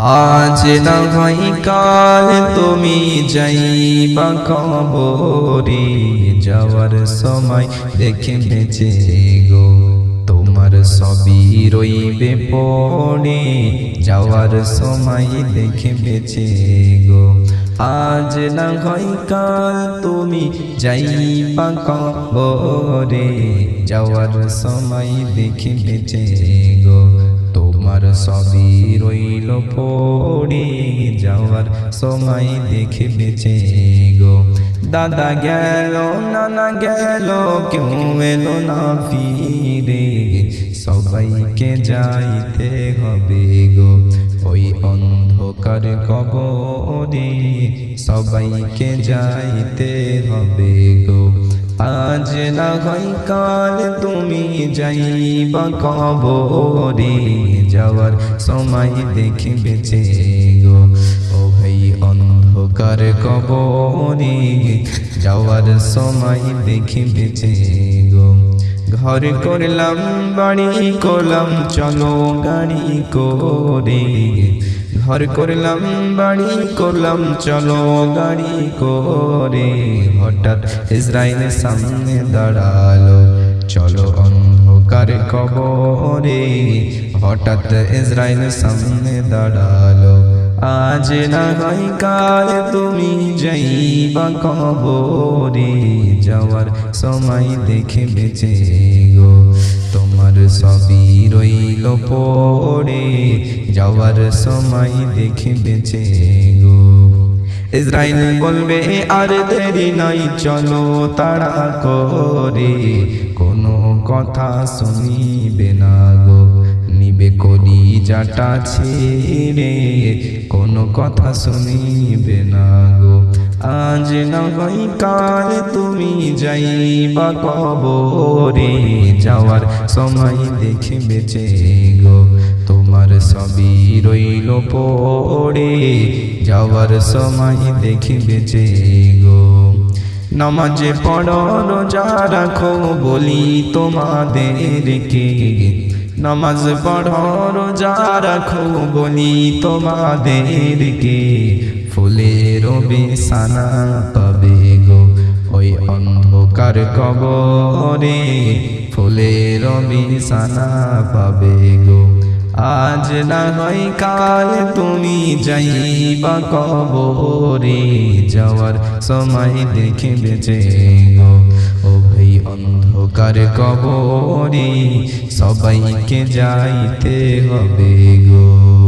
আজ না হয় কাল তুমি যাইবা কবরে, যাওয়ার সময় দেখে বেঁচে গো, তোমার সবই রইবে পড়ে। যাওয়ার সময় দেখে বেঁচে গো, আজ না হয় কাল তুমি যাইবা কবরে। যাওয়ার সময় দেখে বেঁচে গো, তোমার সবই রইল পড়ে যাওয়ার সময় দেখে বেঁচে গো। দাদা গেল, নানা গেল, কেউ এলো না ফিরে। সবাইকে যাইতে হবে গো। ওই অন্ধকার কবরে সবাইকে যাইতে হবে গো। আজ না হয় কাল তুমি যাইবা কবরে, যাওয়ার সময় দেখে বেঁচে গো ও ভাই অন্ধকার কবরে, যাওয়ার সময় দেখে বেঁচে গো ঘর করলাম, বাড়ি করলাম, চলো গাড়ি করে। ঘর করলাম, বাড়ি করলাম, চলো গাড়ি করে। হঠাৎ ইসরায়েলের সামনে দাঁড়াল, চলো অন্ধকার কবরে। হঠাৎ ইসরায়েলের সামনে দাঁড়াল, আজ না হয় কাল তুমি যাইবা কবরে। যাওয়ার সময় দেখে বেঁচে সবই রইল পড়ে যাওয়ার সময় দেখে বেঁচে গো। ইসরায়েল বলবে, আর দেরি নাই, চলো তাড়া করে। কোনো কথা শুনিবে না গো, নিবে করি যাটা ছেড়ে। কোনো কথা শুনিবে না গো। আজ না হয় কাল তুমি যাইবা কবরে? যাওয়ার সময় দেখে বেঁচে গো, তোমার সবই রইল পড়ে। যাওয়ার সময় দেখে বেঁচে গো। নামাজে পড়ো, রোজা রাখো বলি তোমাদেরকে নামাজ পড়ো, রোজা রাখো বলি তোমাদেরকে ফুলের বিছানা পাবে গো। ওই অন্ধকার কবরে ফুলের বিছানা পাবে গো। আজ না হয় কাল তুমি যাইবা কবরে, যাওয়ার সময় দেখে বেঁচে গো। ও ভাই অন্ধকার কবরে সবাইকে যাইতে হবে গো।